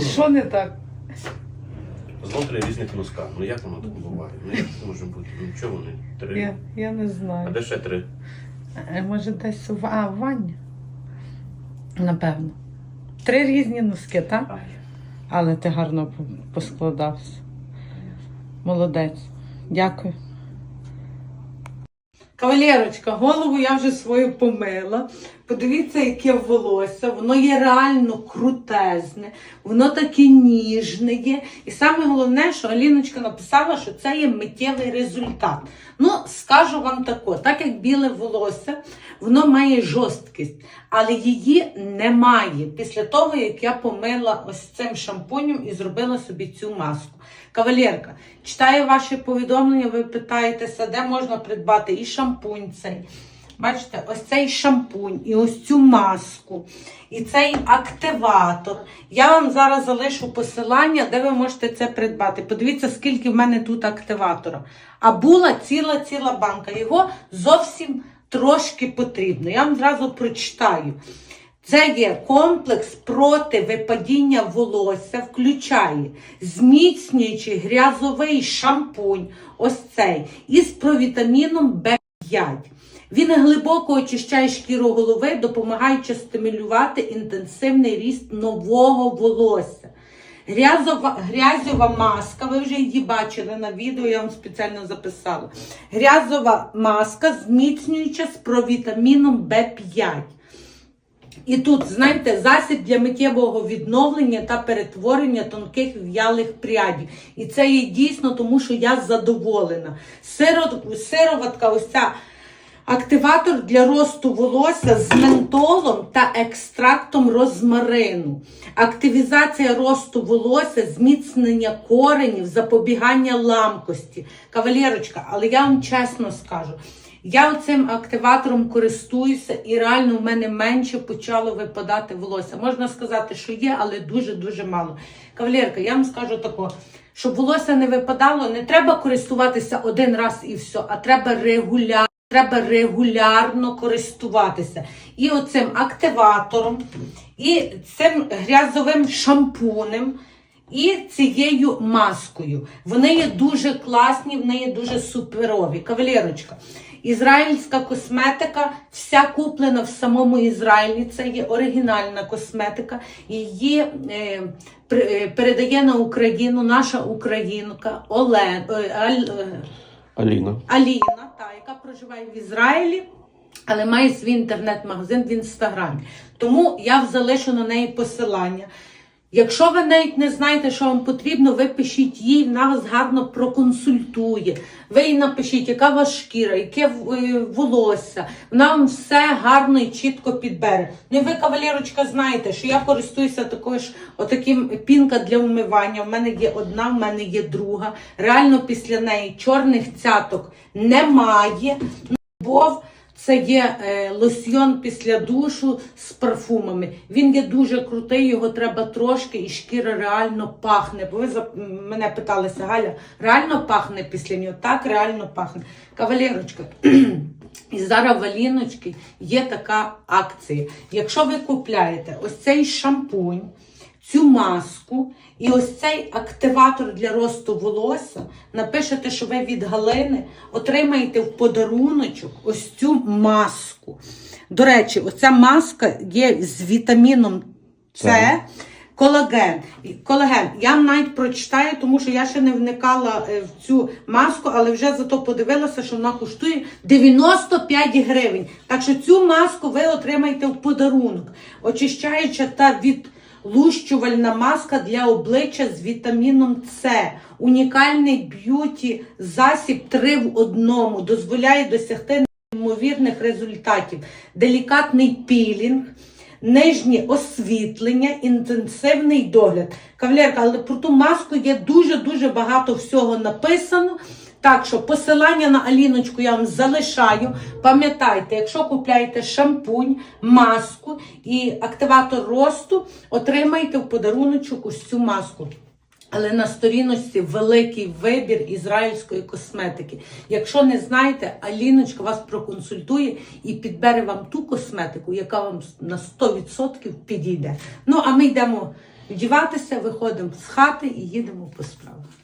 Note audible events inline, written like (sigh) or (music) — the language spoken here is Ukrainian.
Що не так? Знов три різних носка. Ну як воно так буває? Ну як це може бути? Ну чого вони? Три. Я, я не А знаю. де ще три? Е, Може десь Ва- а, в ванні? Напевно. Три різні носки, так? Але ти гарно по- поскладався. Молодець. Дякую. Кавалерочка, голову я вже свою помила. Подивіться, яке волосся. Воно є реально крутезне, воно таке ніжне є. І саме головне, що Аліночка написала, що це є миттєвий результат. Ну, скажу вам тако, так як біле волосся, воно має жорсткість, але її немає після того, як я помила ось цим шампунем і зробила собі цю маску. Кавалерка, читаю ваші повідомлення, ви питаєтеся, де можна придбати і шампунь цей. Бачите, ось цей шампунь, і ось цю маску, і цей активатор. Я вам зараз залишу посилання, де ви можете це придбати. Подивіться, скільки в мене тут активатора. А була ціла-ціла банка. Його зовсім трошки потрібно. Я вам зразу прочитаю. Це є комплекс проти випадіння волосся, включає зміцнюючий грязовий шампунь, ось цей, із провітаміном В5. Він глибоко очищає шкіру голови, допомагаючи стимулювати інтенсивний ріст нового волосся. Грязова, грязьова маска, ви вже її бачили на відео, я вам спеціально записала. Грязова маска, зміцнююча з провітаміном В5. І тут, знаєте, засіб для миттєвого відновлення та перетворення тонких в'ялих прядів. І це є дійсно тому, що я задоволена. Сиро- Сироватка, ось ця активатор для росту волосся з ментолом та екстрактом розмарину. Активізація росту волосся, зміцнення коренів, запобігання ламкості. Кавалерочка, але я вам чесно скажу. Я цим активатором користуюся і реально в мене менше почало випадати волосся. Можна сказати, що є, але дуже-дуже мало. Кавалерка, я вам скажу тако, щоб волосся не випадало, не треба користуватися один раз і все, а треба регулярно. Треба регулярно користуватися. І оцим активатором, і цим грязовим шампунем, і цією маскою. Вони є дуже класні, вони є дуже суперові. Кавалерочка. Ізраїльська косметика, вся куплена в самому Ізраїлі. Це є оригінальна косметика. Її е, е, передає на Україну наша українка Олен, е, е, Аліна. Аліна, та, яка проживає в Ізраїлі, але має свій інтернет-магазин в інстаграмі. Тому я залишу на неї посилання. Якщо ви навіть не знаєте, що вам потрібно, ви пишіть їй, вона вас гарно проконсультує. Ви їй напишіть, яка вас шкіра, яке е, волосся. Вона вам все гарно і чітко підбере. Ну і ви, кавалерочка, знаєте, що я користуюся такою ж отаким пінка для умивання. У мене є одна, в мене є друга. Реально після неї чорних цяток немає. Любов це є е, лосьйон після душу з парфумами. Він є дуже крутий, його треба трошки, і шкіра реально пахне. Бо ви за мене питалися, Галя, реально пахне після нього? Так, реально пахне. Кавалерочка. (clears throat) І зараз в Аліночки є така акція. Якщо ви купляєте ось цей шампунь, цю маску і ось цей активатор для росту волосся, напишете, що ви від Галини, отримаєте в подаруночок ось цю маску. До речі, оця маска є з вітаміном С. Так. Колаген. Колаген. Я навіть прочитаю, тому що я ще не вникала е, в цю маску, але вже зато подивилася, що вона коштує 95 гривень. Так що цю маску ви отримаєте в подарунок. Очищаюча та відлущувальна маска для обличчя з вітаміном С. Унікальний б'юті засіб 3 в одному. Дозволяє досягти неймовірних результатів. Делікатний пілінг. Нижнє освітлення, інтенсивний догляд. Кавалерка, але про ту маску є дуже-дуже багато всього написано. Так що посилання на Аліночку я вам залишаю. Пам'ятайте, якщо купляєте шампунь, маску і активатор росту, отримайте в подаруночок ось цю маску. Але на сторіночці великий вибір ізраїльської косметики. Якщо не знаєте, Аліночка вас проконсультує і підбере вам ту косметику, яка вам на 100% підійде. Ну а ми йдемо вдіватися, виходимо з хати і їдемо по справах.